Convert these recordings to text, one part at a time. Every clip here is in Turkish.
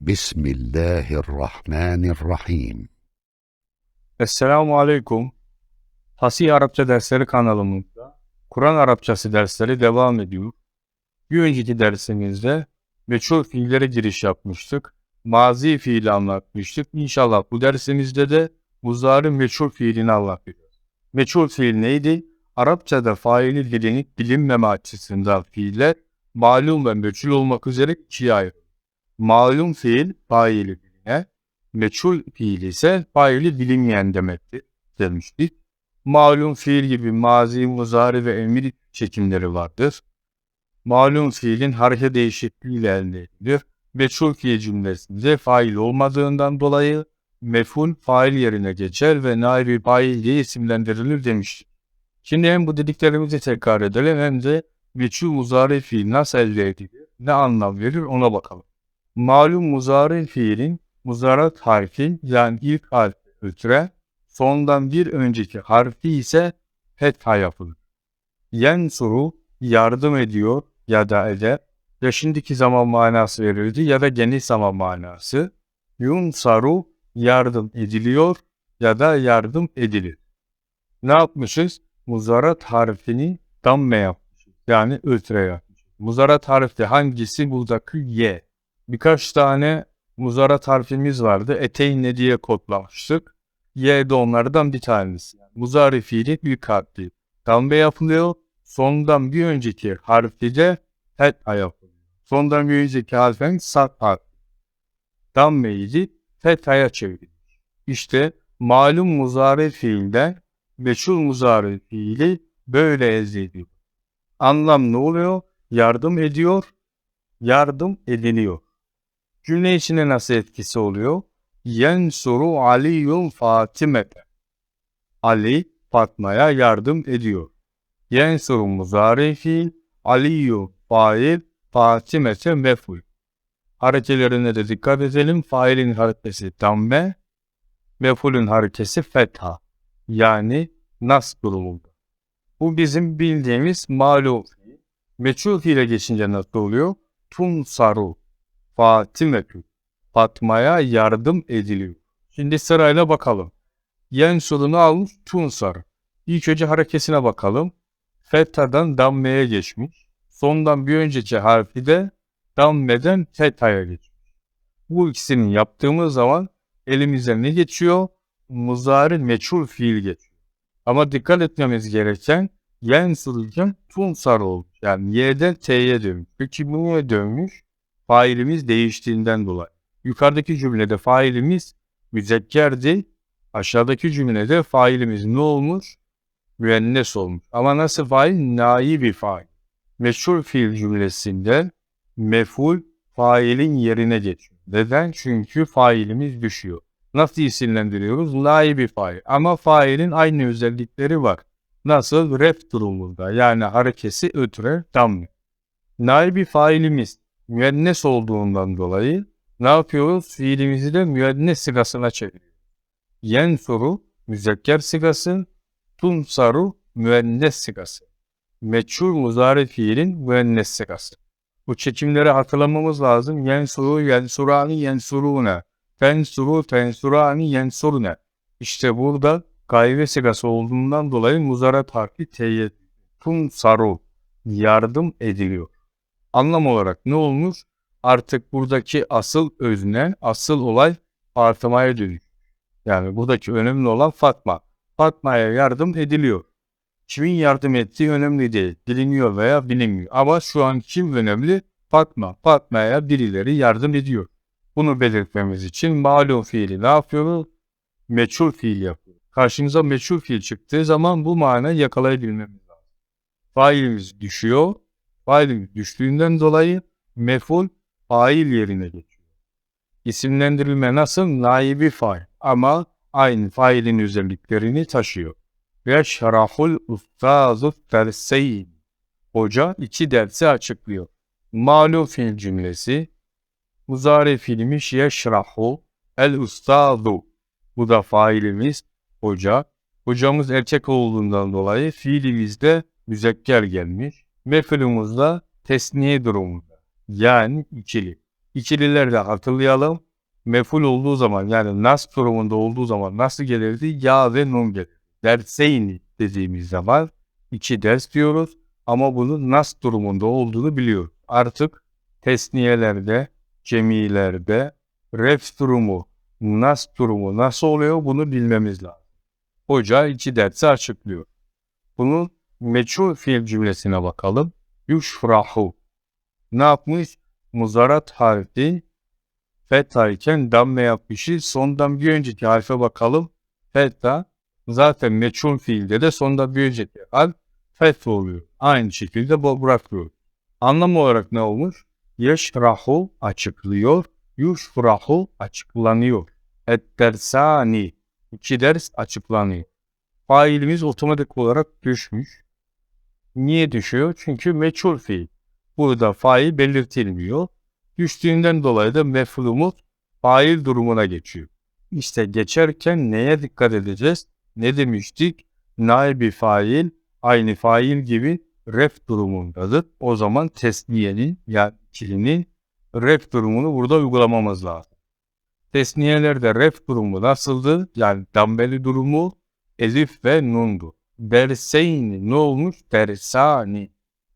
Bismillahirrahmanirrahim. Esselamu Aleyküm. Hasi Arapça Dersleri kanalımızda Kur'an Arapçası dersleri devam ediyor. Bir önceki dersimizde meçhul fiillere giriş yapmıştık. Mazi fiili anlatmıştık. İnşallah bu dersimizde de muzarın meçhul fiilini anlatacağız. Meçhul fiil neydi? Arapçada faili dilini bilinmeme açısından fiiller malum ve meçhul olmak üzere ikiye ayrılır. Malum fiil faili biline, meçhul fiil ise faili bilinmeyen demektir demiştik. Malum fiil gibi mazi, muzari ve emir çekimleri vardır. Malum fiilin hareket değişikliğiyle elde edilir. Meçhul fiil cümlesinde fail olmadığından dolayı mef'ul fail yerine geçer ve naib fail diye isimlendirilir demiştik. Şimdi hem bu dediklerimizi tekrar edelim hem de meçhul muzari fiil nasıl elde edilir, ne anlam verir ona bakalım. Malum muzari fiilin muzarat harfi yani ilk harfi ötre, sondan bir önceki harfi ise fetha yapılır. Yensuru yardım ediyor ya da eder. Ya şimdiki zaman manası verildi ya da geniş zaman manası. Yunsaru yardım ediliyor ya da yardım edilir. Ne yapmışız? Muzarat harfini damme yapmışız. Yani ötre yapmışız. Muzarat harfi hangisi? Buradaki ye. Birkaç tane muzarat harfimiz vardı. Eteyne diye kodlamıştık. Y de onlardan bir tanesi. Yani muzari fiili büyük harfli. Dambe yapılıyor. Sondan bir önceki harfi de fetha. Sondan bir önceki harfin sat harfi. Dambeyi de fethaya çeviriyor. İşte malum muzari fiilden meçhul muzari fiili böyle elde ediyor. Anlam ne oluyor? Yardım ediyor, yardım ediliyor. Cümle içine nasıl etkisi oluyor? Yensuru Aliyun Fatimete. Ali Fatma'ya yardım ediyor. Yensuru muzari fiil, Aliyu fail, Fatimete meful. Harekelerine de dikkat edelim. Failin harekesi damme, mefulün harekesi fetha. Yani nas durumunda. Bu bizim bildiğimiz malum. Meçhul fiile geçince nasıl oluyor? Tun saru. Fatimetü. Fatma'ya yardım ediliyor. Şimdi sırayla bakalım. Yen solunu almış Tunsar. İlk önce harekesine bakalım. Fetha'dan Damme'ye geçmiş. Sondan bir önceki harfi de Damme'den Fetha'ya geçmiş. Bu ikisini yaptığımız zaman elimize ne geçiyor? Muzari meçhul fiil geçiyor. Ama dikkat etmemiz gereken yen sırıken Tunsar olmuş. Yani Y'den T'ye dönmüş. Peki bu niye dönmüş? Failimiz değiştiğinden dolayı. Yukarıdaki cümlede failimiz müzekkerdi. Aşağıdaki cümlede failimiz ne olmuş? Müennes olmuş. Ama nasıl fail? Nai bir fail. Meşhur fiil cümlesinde meful failin yerine geçiyor. Neden? Çünkü failimiz düşüyor. Nasıl isimlendiriyoruz? Nai bir fail. Ama failin aynı özellikleri var. Nasıl? Ref durumunda. Yani harekesi ötüre damme. Nai bir failimiz müennes olduğundan dolayı ne yapıyoruz? Fiilimizi de müennes sigasına çeviriyoruz. Yensuru müzekker sigası, tunsaru müennes sigası. Meçhul muzari fiilin müennes sigası. Bu çekimleri hatırlamamız lazım. Yensuru, yensurani, yensurune. Tensuru, tensurani, yensurune. İşte burada gayve sigası olduğundan dolayı muzarat harfi teyit. Tunsaru yardım ediliyor anlam olarak ne olmuş? Artık buradaki asıl özne, asıl olay Fatıma'ya dönüş. Yani buradaki önemli olan Fatma. Fatma'ya yardım ediliyor. Kimin yardım ettiği önemli değil. Biliniyor veya bilinmiyor. Ama şu an kim önemli? Fatma. Fatma'ya birileri yardım ediyor. Bunu belirtmemiz için malum fiili ne yapıyoruz? Meçhul fiil yapıyoruz. Karşımıza meçhul fiil çıktığı zaman bu manayı yakalayabilmemiz lazım. Failimiz düşüyor, fail düştüğünden dolayı meful fail yerine geçiyor. İsimlendirilme nasıl? Naibi fail ama aynı failin özelliklerini taşıyor. Ve şerahul ustazu derseyn. Hoca iki dersi açıklıyor. Malum fiil cümlesi. Muzari fiilmiş yeşrahu el ustazu. Bu da failimiz hoca. Hocamız erkek olduğundan dolayı fiilimizde müzekker gelmiş. Mef'ulümüz da tesniye durumunda. Yani ikili. İkilileri de hatırlayalım. Meful olduğu zaman yani nas durumunda olduğu zaman nasıl gelirdi? Ya ve nun gelir. Derseyni dediğimiz zaman iki ders diyoruz ama bunun nas durumunda olduğunu biliyoruz. Artık tesniyelerde, cemilerde ref durumu, nas durumu nasıl oluyor bunu bilmemiz lazım. Hoca iki dersi açıklıyor. Bunun meçhul fiil cümlesine bakalım. Yuşrahu. Ne yapmış? Muzarat harfi fetha iken damme yapmışız. Sondan bir önceki harfe bakalım. Fetha zaten meçhul fiilde de sonda bir önceki harf fetha oluyor. Aynı şekilde bu bırakıyor. Anlam olarak ne olmuş? Yeşrahu açıklıyor. Yuşrahu açıklanıyor. Et-dersani iki ders açıklanıyor. Failimiz otomatik olarak düşmüş. Niye düşüyor? Çünkü meçhul fiil. Burada fail belirtilmiyor. Düştüğünden dolayı da mefhumut fail durumuna geçiyor. İşte geçerken neye dikkat edeceğiz? Ne demiştik? Naibi fail aynı fail gibi ref durumundadır. O zaman tesniyenin yani ikilinin ref durumunu burada uygulamamız lazım. Tesniyelerde ref durumu nasıldı? Yani dambeli durumu elif ve nundu. Derseyni ne olmuş? Dersani.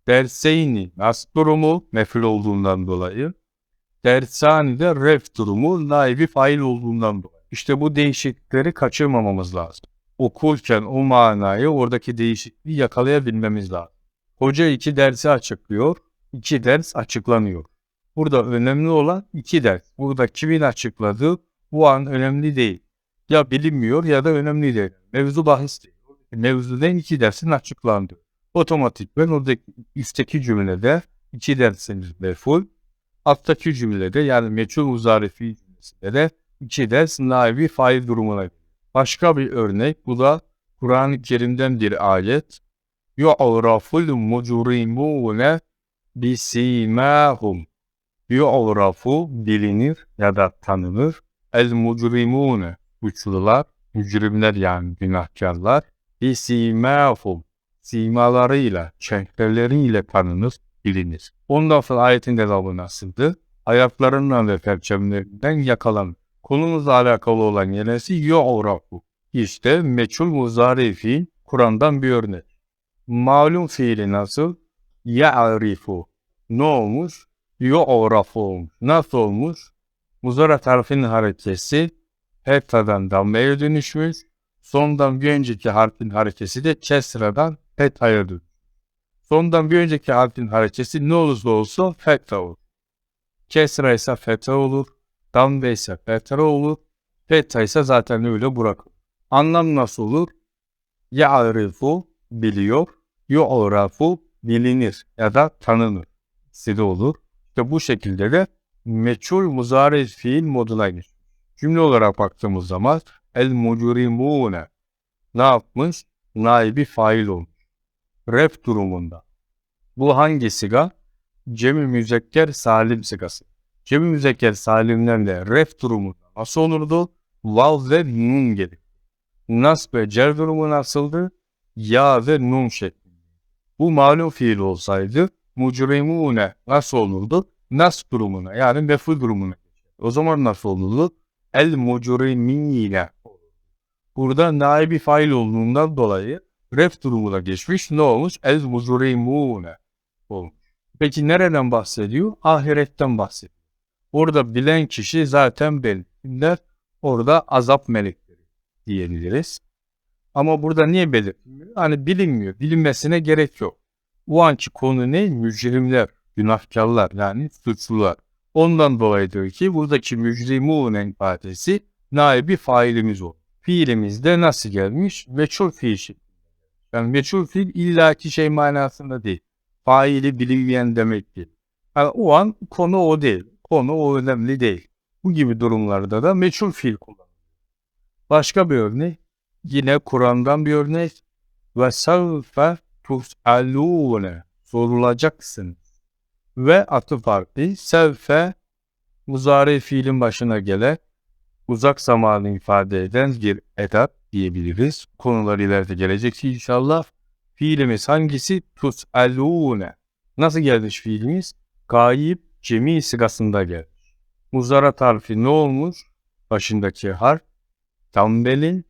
Derseyni nas durumu mefil olduğundan dolayı. Dersani de ref durumu naibi fail olduğundan dolayı. İşte bu değişiklikleri kaçırmamamız lazım. Okurken o manayı oradaki değişikliği yakalayabilmemiz lazım. Hoca iki dersi açıklıyor, iki ders açıklanıyor. Burada önemli olan iki ders. Burada kimin açıkladığı bu an önemli değil. Ya bilinmiyor ya da önemli değil. Mevzu bahis değil. Mevzudan iki dersin açıklandı. Otomatikmen oradaki üstteki cümlede iki dersiniz meful. Alttaki cümlede yani meçhul muzarifi cümlesinde de iki ders naibi fail durumuna. Başka bir örnek bu da Kur'an-ı Kerim'den bir ayet. Yu'raful mucrimune bisimahum. Yu'rafu bilinir ya da tanınır. El mucrimune suçlular, mücrimler yani günahkarlar. Bisimahum simalarıyla, çehreleriyle tanınır, bilinir. Ondan sonra ayetin devamı nasıldı? Ayaklarından ve perçemlerinden yakalanır. Konumuzla alakalı olan yenesi yu'rafu. İşte meçhul muzari fiil Kur'an'dan bir örnek. Malum fiili nasıl? Ya'rifu. Ne olmuş? Yu'rafu olmuş. Nasıl olmuş? Muzarat harfinin harekesi heptadan dammeye dönüşmüş. Sondan bir önceki harfin harekesi de kesradan fethaya dönüşmüş. Sondan bir önceki harfin harekesi ne olursa olsun fetha olur. Kesra ise fetha olur. Damme ise fetha olur. Fetha ise zaten öyle bırakır. Anlam nasıl olur? Ya'rifu biliyor. Yu'rafu bilinir ya da tanınır. İkisi olur. İşte bu şekilde de meçhul muzari fiil moduna geçmiş. Cümle olarak baktığımız zaman el mucrimune ne yapmış? Naibi fail olmuş. Ref durumunda. Bu hangi siga? Cemi müzekker salim sigası. Cemi müzekker salimlerle ref durumu nasıl olurdu? Vav ve nun gelir. Nas ve cer durumu nasıldı? Ya ve nun şeklinde. Bu malum fiil olsaydı mucrimune nasıl olurdu? Nas durumuna yani meful durumuna. O zaman nasıl olurdu? El mucrimine. Burada naibi fail olduğundan dolayı ref durumuna geçmiş. Ne olmuş? El mucrimune olmuş. Peki nereden bahsediyor? Ahiretten bahsediyor. Orada bilen kişi zaten belirtiler. Orada azap melekleri diyebiliriz. Ama burada niye belirtilmiyor? Hani bilinmiyor. Bilinmesine gerek yok. O anki konu ne? Mücrimler, günahkarlar yani suçlular. Ondan dolayı diyor ki buradaki mücrimun ifadesi naibi failimiz o. Fiilimiz de nasıl gelmiş? Meçhul fiil şeklinde. Yani meçhul fiil illaki şey manasında değil. Faili bilinmeyen demek değil. Yani o an konu o değil. Konu o önemli değil. Bu gibi durumlarda da meçhul fiil kullanılıyor. Başka bir örnek. Yine Kur'an'dan bir örnek. Ve sevfe tus'alûne. Sorulacaksın. Ve atıf harfi sevfe muzari fiilin başına gelen uzak zamanı ifade eden bir edat diyebiliriz. Konular ileride gelecek inşallah. Fiilimiz hangisi? Tus'alûne. Nasıl gelmiş fiilimiz? Gayip cemi sigasında gelmiş. Muzarat harfi ne olmuş? Başındaki harf tambelin.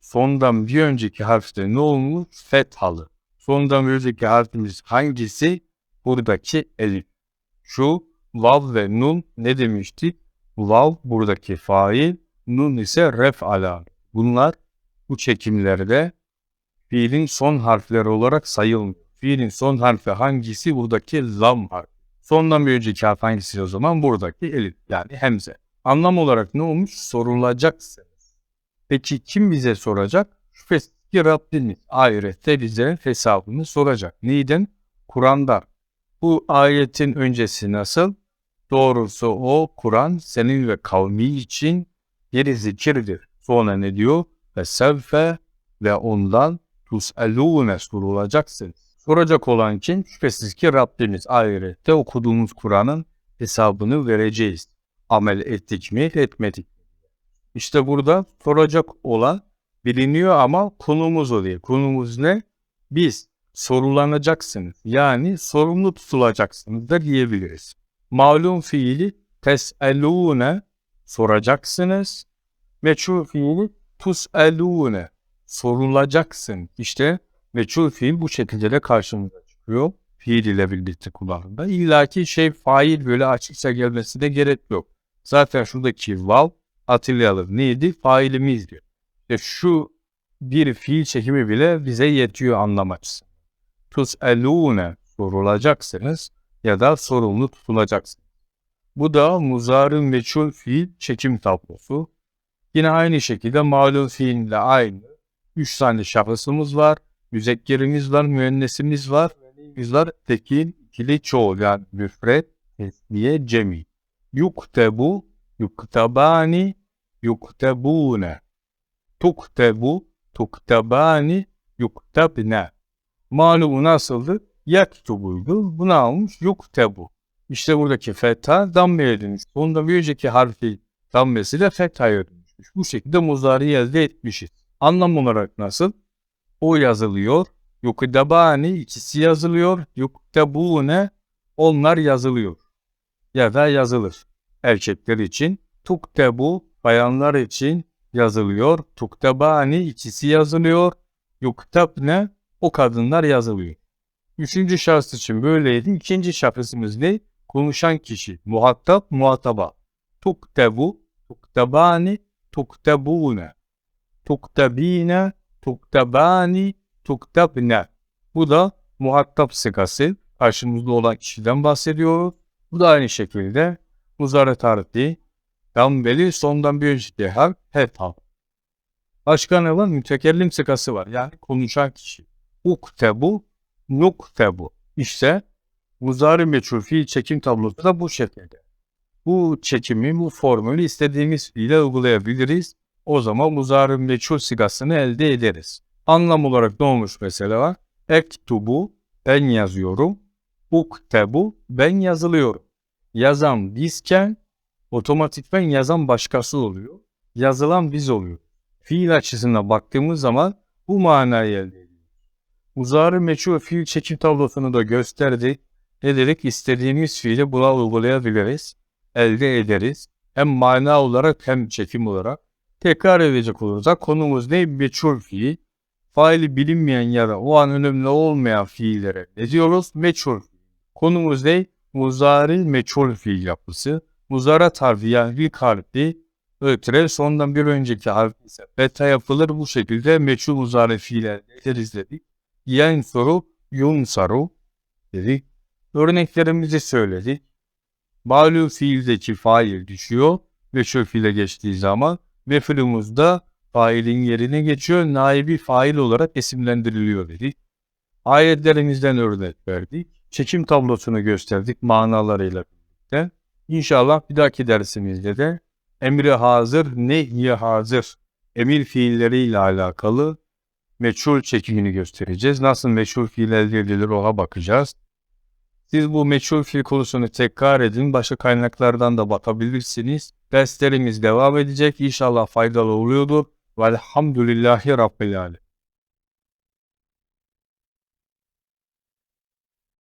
Sondan bir önceki harfte ne olmuş? Fethalı. Sondan bir önceki harfimiz hangisi? Buradaki elif. Şu vav ve nun ne demiştik? Vav buradaki fail, nun ise ref ala. Bunlar bu çekimlerde fiilin son harfleri olarak sayılmıyor. Fiilin son harfi hangisi? Buradaki lam harfi. Sondan bir önceki harf hangisi o zaman? Buradaki elif yani hemze. Anlam olarak ne olmuş? Sorulacaksınız. Peki kim bize soracak? Şüphesiz ki Rabbimiz ahirette bize hesabını soracak. Neyden? Kur'an'da. Bu ayetin öncesi nasıl? Doğrusu o Kur'an senin ve kavmi için bir zikirdir. Sonra ne diyor? Ve sevfe ve ondan tus'elûne sorulacaksınız. Soracak olan kim? Şüphesiz ki Rabbimiz ahirette okuduğumuz Kur'an'ın hesabını vereceğiz. Amel ettik mi, etmedik? İşte burada soracak olan biliniyor ama konumuz o değil. Konumuz ne? Biz sorulanacaksınız. Yani sorumlu tutulacaksınız da diyebiliriz. Malum fiili tes'elûne soracaksınız. Meçhul fiili tus'elûne sorulacaksın. İşte meçhul fiil bu şekilde de karşımıza çıkıyor. Fiil ile birlikte kullanımda. İlla ki şey fail böyle açıkça gelmesi de gerek yok. Zaten şuradaki vav hatırlayalım. Neydi? Failimiz diyor. İşte şu bir fiil çekimi bile bize yetiyor anlam açısından. Tus'elûne sorulacaksınız ya da sorumlu tutulacaksınız. Bu da muzarın meçhul fiil çekim tablosu. Yine aynı şekilde malum fiille aynı. Üç tane şahısımız var. Müzekkerimiz var, müennesimiz var. Biz var tekil, ikili çoğul yani müfred, tesniye, cemi. Yuktebu, yuktabani, yuktebune. Tuktebu, tuktabani, yuktabne. Malumu nasıldı? Yaktubuydu. Bunu almış yuktebu. İşte buradaki fetha dammeye dönmüş. Sonunda bir önceki harfi dammesiyle fethaya dönmüş. Bu şekilde muzari elde etmişiz. Anlam olarak nasıl? O yazılıyor. Yukdabani ikisi yazılıyor. Yuktabune onlar yazılıyor. Ya da yazılır. Erkekler için. Tuktebu bayanlar için yazılıyor. Tuktabani ikisi yazılıyor. Yuktabne o kadınlar yazılıyor. Üçüncü şahıs için böyleydi. İkinci şahısımız ne? Konuşan kişi. Muhatap, muhataba. Tuktebu, tuktabani, tuktabune. Tuktabine, tuktabani, tuktabne. Bu da muhatap sıkası. Karşımızda olan kişiden bahsediyoruz. Bu da aynı şekilde muzaret harfi, dambeli sondan bir önceki harf, hep harf. Başka ne var? Mütekellim sıkası var. Yani konuşan kişi. Uktebu, nuktebu. İşte muzari meçhul fiil çekim tablosu da bu şekilde. Bu çekimi, bu formülü istediğimiz fiile uygulayabiliriz. O zaman muzari meçhul sigasını elde ederiz. Anlam olarak ne olmuş mesela? Ektubu, ben yazıyorum. Uktebu, ben yazılıyorum. Yazan bizken otomatikten yazan başkası oluyor. Yazılan biz oluyor. Fiil açısından baktığımız zaman bu manayı elde ediyoruz. Muzari meçhul fiil çekim tablosunu da gösterdik. Ne dedik? İstediğimiz fiili buna uygulayabiliriz. Elde ederiz. Hem mana olarak hem çekim olarak. Tekrar edecek olursak konumuz ne? Meçhul fiil. Faili bilinmeyen ya da o an önemli olmayan fiillere ne diyoruz? Meçhul fiil. Konumuz ne? Muzari meçhul fiil yapısı. Muzarat harfi yani ilk harfi ötüre sondan bir önceki harf ise beta yapılır. Bu şekilde meçhul muzari fiiller ederiz dedik. Soru yunsaru dedik. Örneklerimizi söyledik. Malum fiildeki fail düşüyor. Meçhul fiile geçtiği zaman mef'ulumuzda failin yerine geçiyor. Naibi fail olarak isimlendiriliyor dedik. Ayetlerimizden örnek verdik. Çekim tablosunu gösterdik manalarıyla birlikte. İnşallah bir dahaki dersimizde de emri hazır, nehyi hazır emir fiilleriyle alakalı meçhul çekimini göstereceğiz. Nasıl meçhul fiil edilir ona bakacağız. Siz bu meçhul fiil konusunu tekrar edin. Başka kaynaklardan da bakabilirsiniz. Derslerimiz devam edecek. İnşallah faydalı oluyordur. Velhamdülillahi Rabbil Alemin.